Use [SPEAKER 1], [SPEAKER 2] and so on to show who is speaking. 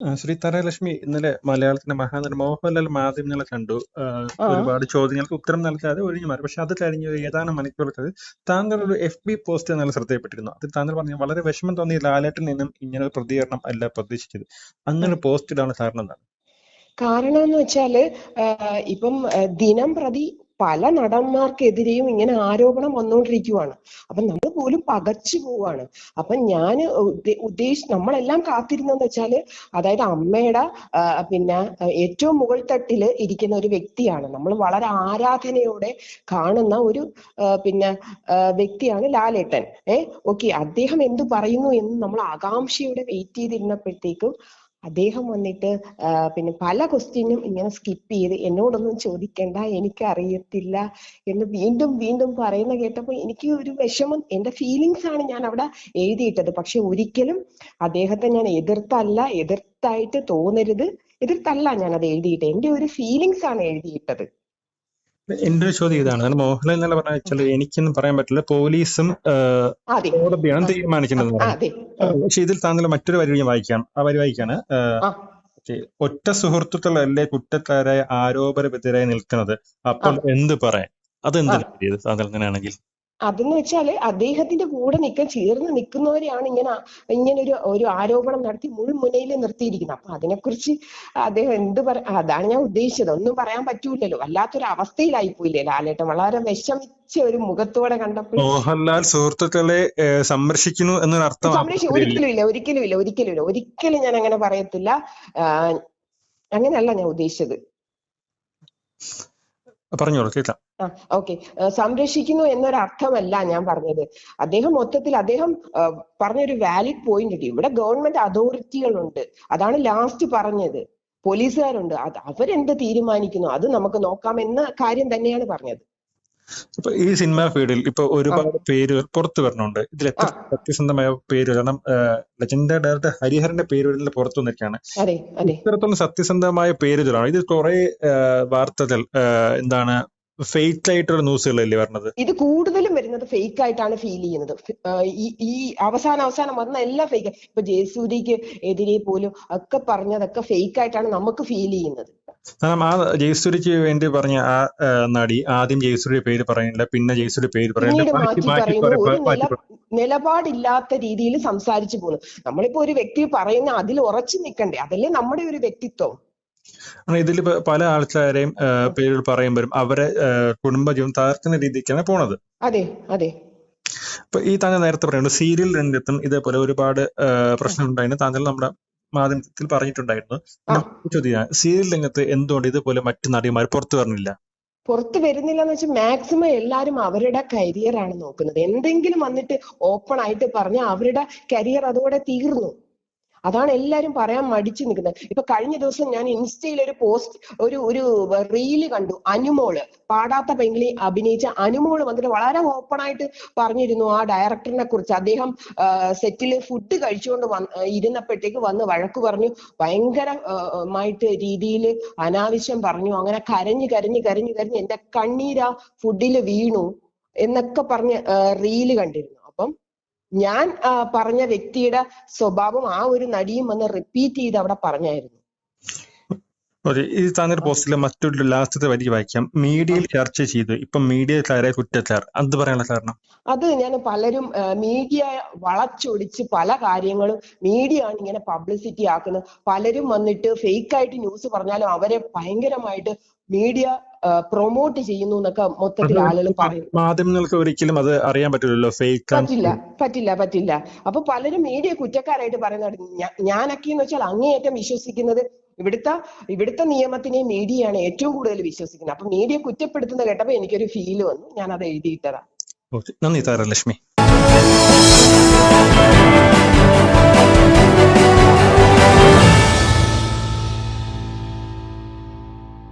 [SPEAKER 1] ആ, ശ്രീ തരലക്ഷ്മി ഇന്നലെ മലയാളത്തിന്റെ മഹാനടൻ മോഹൻലാൽ മാധ്യമങ്ങളെ കണ്ടു. ആ,
[SPEAKER 2] ആ.
[SPEAKER 1] ഒരുപാട് ചോദ്യങ്ങൾക്ക് ഉത്തരം നൽകാതെ ഒഴിഞ്ഞു മാറി. പക്ഷെ അത് കഴിഞ്ഞ ഒരു ഏതാനും മണിക്കൂറത്ത് താങ്കൾ ഒരു എഫ് ബി പോസ്റ്റ് എന്നാൽ ശ്രദ്ധയപ്പെട്ടിരുന്നു അതിൽ താങ്കൾ പറഞ്ഞു വളരെ വിഷമം തോന്നി ലാലേട്ടിൽ നിന്നും ഇങ്ങനെ ഒരു പ്രതികരണം അല്ല പ്രതീക്ഷിച്ചത്. അങ്ങനെ പോസ്റ്റ് ഇടാനുള്ള കാരണം എന്താണ്?
[SPEAKER 2] കാരണം എന്ന് വെച്ചാൽ ആഹ് ഇപ്പം ആഹ് ദിനം പ്രതി പല നടന്മാർക്കെതിരെയും ഇങ്ങനെ ആരോപണം വന്നുകൊണ്ടിരിക്കുവാണ്. അപ്പൊ പോലും പകച്ചു പോവാണ്. അപ്പൊ ഞാൻ ഉദ്ദേശി നമ്മളെല്ലാം കാത്തിരുന്നെന്ന് വെച്ചാൽ അതായത് അമ്മയുടെ പിന്നെ ഏറ്റവും മുകൾ തട്ടിൽ ഇരിക്കുന്ന ഒരു വ്യക്തിയാണ്. നമ്മൾ വളരെ ആരാധനയോടെ കാണുന്ന ഒരു പിന്നെ വ്യക്തിയാണ് ലാലേട്ടൻ. ഏഹ് ഓക്കെ അദ്ദേഹം എന്ത് പറയുന്നു എന്ന് നമ്മൾ ആകാംക്ഷയോടെ വെയിറ്റ് ചെയ്തിരുന്നപ്പോഴത്തേക്കും അദ്ദേഹം വന്നിട്ട് പിന്നെ പല ക്വസ്റ്റ്യനും ഇങ്ങനെ സ്കിപ്പ് ചെയ്ത് എന്നോടൊന്നും ചോദിക്കണ്ട എനിക്ക് അറിയത്തില്ല എന്ന് വീണ്ടും വീണ്ടും പറയുന്ന കേട്ടപ്പോൾ എനിക്ക് ഒരു വിഷമം എന്റെ ഫീലിങ്സ് ആണ് ഞാൻ അവിടെ എഴുതിയിട്ടത്. പക്ഷെ ഒരിക്കലും അദ്ദേഹത്തെ ഞാൻ എതിർത്തല്ല എതിർത്തായിട്ട് തോന്നരുത്. എതിർത്തല്ല ഞാൻ അത് എഴുതിയിട്ട് എന്റെ ഒരു ഫീലിങ്സ് ആണ് എഴുതിയിട്ടത്.
[SPEAKER 1] എന്റെ ഒരു ചോദ്യം ഇതാണ്? മോഹൻലാൽ എന്നല്ല പറഞ്ഞ വെച്ചാൽ എനിക്കൊന്നും പറയാൻ പറ്റില്ല. പോലീസും കോടതിയാണ് തീരുമാനിക്കുന്നത് പക്ഷെ ഇതിൽ താങ്കൾ മറ്റൊരു വരി ഞാൻ വായിക്കാം ആ വരി വായിക്കാണ്. ഒറ്റ സുഹൃത്തുക്കളല്ലേ കുറ്റക്കാരായ ആരോപണവിധേയരായി നിൽക്കുന്നത്? അപ്പോൾ എന്ത് പറയാൻ? അതെന്താണ് താങ്കൾ അങ്ങനെയാണെങ്കിൽ
[SPEAKER 2] അതെന്ന് വെച്ചാൽ അദ്ദേഹത്തിന്റെ കൂടെ നിൽക്കാൻ ചേർന്ന് നിൽക്കുന്നവരെയാണ് ഇങ്ങനെ ഇങ്ങനെ ഒരു ഒരു ആരോപണം നടത്തി മുൾമുനയിൽ നിർത്തിയിരിക്കുന്നത്. അപ്പൊ അതിനെക്കുറിച്ച് അദ്ദേഹം എന്ത് പറ അതാണ് ഞാൻ ഉദ്ദേശിച്ചത്. ഒന്നും പറയാൻ പറ്റൂലല്ലോ. വല്ലാത്തൊരു അവസ്ഥയിലായി പോയില്ലേ ലാലേട്ടൻ. വളരെ വിഷമിച്ച ഒരു മുഖത്തോടെ കണ്ടപ്പോൾ
[SPEAKER 1] മോഹൻലാൽ സുഹൃത്തുക്കളെ സംരക്ഷിക്കുന്നു എന്നൊരു അർത്ഥം ആ
[SPEAKER 2] സംരക്ഷ
[SPEAKER 1] പദ്ധതിയിൽ ഇല്ല.
[SPEAKER 2] ഒരിക്കലും ഇല്ല ഒരിക്കലും ഇല്ല ഒരിക്കലും ഇല്ല. ഒരിക്കലും ഞാൻ അങ്ങനെ പറയത്തില്ല. അങ്ങനെയല്ല ഞാൻ ഉദ്ദേശിച്ചത്.
[SPEAKER 1] പറഞ്ഞോളൂ കേൾക്കാം.
[SPEAKER 2] ആ ഓക്കെ. സംരക്ഷിക്കുന്നു എന്നൊരർത്ഥമല്ല ഞാൻ പറഞ്ഞത്. അദ്ദേഹം മൊത്തത്തിൽ അദ്ദേഹം പറഞ്ഞൊരു വാലിഡ് പോയിന്റ് ഉണ്ട് ഇവിടെ ഗവൺമെന്റ് അതോറിറ്റികളുണ്ട് അതാണ് ലാസ്റ്റ് പറഞ്ഞത്. പോലീസുകാരുണ്ട്. അത് അവരെന്ത് തീരുമാനിക്കുന്നു? അത് നമുക്ക് നോക്കാം എന്ന കാര്യം തന്നെയാണ് പറഞ്ഞത്.
[SPEAKER 1] ഇപ്പൊ ഈ സിനിമ ഫീൽഡിൽ ഇപ്പൊ ഒരുപാട് പേര് പുറത്തു വരണുണ്ട് ഇതിൽ എത്ര സത്യസന്ധമായ പേര് കാരണം ലെജൻഡ് ഡയറക്ടർ ഹരിഹരന്റെ പേര് പുറത്തു വന്നിരിക്കുകയാണ്. ഇത്തരത്തിലുള്ള സത്യസന്ധമായ പേരുകളാണ്. ഇത് കുറെ വാർത്തകൾ എന്താണ് ഫേക്ക് ആയിട്ടുള്ള ന്യൂസുകളല്ലേ പറഞ്ഞത്
[SPEAKER 2] ഇത് കൂടുതലും വരുന്നത് ഫേക്ക് ആയിട്ടാണ് ഫീൽ ചെയ്യുന്നത്. ഈ അവസാന അവസാനം വന്ന എല്ലാ ഫേക്ക് ഇപ്പൊ ജയസൂര്യക്ക് എതിരെ പോലും ഒക്കെ പറഞ്ഞതൊക്കെ ഫേക്ക് ആയിട്ടാണ് നമുക്ക് ഫീൽ ചെയ്യുന്നത്.
[SPEAKER 1] ആ ജയസൂര്യക്ക് വേണ്ടി പറഞ്ഞ ആ നടി ആദ്യം ജയസൂര്യ പേര് പറയുന്നില്ല പിന്നെ ജയസൂര്യ പേര് പറയുന്നില്ല
[SPEAKER 2] നിലപാടില്ലാത്ത രീതിയിൽ സംസാരിച്ചു പോകുന്നു. നമ്മളിപ്പോ ഒരു വ്യക്തി പറയുന്ന അതിൽ ഉറച്ചു നിൽക്കണ്ടേ? അതല്ലേ നമ്മുടെ ഒരു വ്യക്തിത്വം.
[SPEAKER 1] കാരണം ഇതിൽ പല ആൾക്കാരെയും പേരുകൾ പറയുമ്പോഴും അവരെ കുടുംബജീവൻ തകർക്കുന്ന രീതിക്കാണ് പോണത്.
[SPEAKER 2] അതെ അതെ.
[SPEAKER 1] ഇപ്പൊ ഈ താങ്കൾ നേരത്തെ പറയുന്നത് സീരിയൽ രംഗത്തും ഇതേപോലെ ഒരുപാട് പ്രശ്നം ഉണ്ടായിരുന്നു താങ്കൾ നമ്മുടെ മാധ്യമത്തിൽ പറഞ്ഞിട്ടുണ്ടായിരുന്നു. സീരിയൽ രംഗത്ത് എന്തുകൊണ്ട് ഇതുപോലെ മറ്റു നടിമാർ പുറത്തു വരുന്നില്ല
[SPEAKER 2] പുറത്ത് വരുന്നില്ല എന്ന് വെച്ചാൽ മാക്സിമം എല്ലാവരും അവരുടെ കരിയറാണ് ആണ് നോക്കുന്നത്. എന്തെങ്കിലും വന്നിട്ട് ഓപ്പൺ ആയിട്ട് പറഞ്ഞാൽ അവരുടെ കരിയർ അതോടെ തീർന്നു. അതാണ് എല്ലാരും പറയാൻ മടിച്ചു നിൽക്കുന്നത്. ഇപ്പൊ കഴിഞ്ഞ ദിവസം ഞാൻ ഇൻസ്റ്റയിൽ ഒരു പോസ്റ്റ് ഒരു ഒരു റീൽ കണ്ടു. അനുമോൾ പാടാത്ത പെങ്കിളി അഭിനയിച്ച അനുമോൾ വന്നിട്ട് വളരെ ഓപ്പൺ ആയിട്ട് പറഞ്ഞിരുന്നു ആ ഡയറക്ടറിനെ കുറിച്ച്. അദ്ദേഹം സെറ്റിൽ ഫുഡ് കഴിച്ചുകൊണ്ട് ഇരുന്നപ്പോഴത്തേക്ക് വന്ന് വഴക്ക് പറഞ്ഞു. ഭയങ്കര ആ, മായിട്ട് രീതിയിൽ അനാവശ്യം പറഞ്ഞു. അങ്ങനെ കരഞ്ഞു കരഞ്ഞു കരഞ്ഞു കരഞ്ഞു എന്റെ കണ്ണീരാ ഫുഡിൽ വീണു എന്നൊക്കെ പറഞ്ഞ് റീൽ കണ്ടിരുന്നു. ഞാൻ പറഞ്ഞ വ്യക്തിയുടെ സ്വഭാവം ആ ഒരു നടിയും വന്ന് റിപ്പീറ്റ് ചെയ്ത് അവിടെ പറഞ്ഞായിരുന്നു.
[SPEAKER 1] ഓക്കെ ഈ താങ്കളുടെ പോസ്റ്റിലെ മറ്റൊരു ലാസ്റ്റത്തെ വരി വായിക്കാം. മീഡിയയിൽ ചർച്ച ചെയ്തു. ഇപ്പൊ മീഡിയക്കാരെ കുറ്റക്കാർ. അത് പറയാനുള്ള കാരണം?
[SPEAKER 2] അത് ഞാൻ പലരും മീഡിയ വളച്ചൊടിച്ച് പല കാര്യങ്ങളും മീഡിയ ആണ് ഇങ്ങനെ പബ്ലിസിറ്റി ആക്കുന്നത്. പലരും വന്നിട്ട് ഫേക്ക് ആയിട്ട് ന്യൂസ് പറഞ്ഞാലും അവരെ ഭയങ്കരമായിട്ട് മീഡിയ പ്രൊമോട്ട് ചെയ്യുന്നു എന്നൊക്കെ മൊത്തത്തിൽ ആളുകൾ പറയുന്നു
[SPEAKER 1] മാധ്യമങ്ങൾക്ക് ഒരിക്കലും അത് അറിയാൻ പറ്റില്ലല്ലോ
[SPEAKER 2] പറ്റില്ല പറ്റില്ല പറ്റില്ല. അപ്പൊ പലരും മീഡിയ കുറ്റക്കാരായിട്ട് പറയുന്നത് ഞാനൊക്കെ എന്ന് വെച്ചാൽ അങ്ങേയറ്റം വിശ്വസിക്കുന്നത് ഇവിടുത്തെ ഇവിടുത്തെ നിയമത്തിനെ മീഡിയയാണ് ഏറ്റവും കൂടുതൽ വിശ്വസിക്കുന്നത്. അപ്പൊ മീഡിയ കുറ്റപ്പെടുത്തുന്ന കേട്ടപ്പോ എനിക്കൊരു ഫീൽ വന്നു ഞാൻ അത് എഴുതിയിട്ടതാ.
[SPEAKER 1] ഓക്കെ നന്ദി താരലക്ഷ്മി.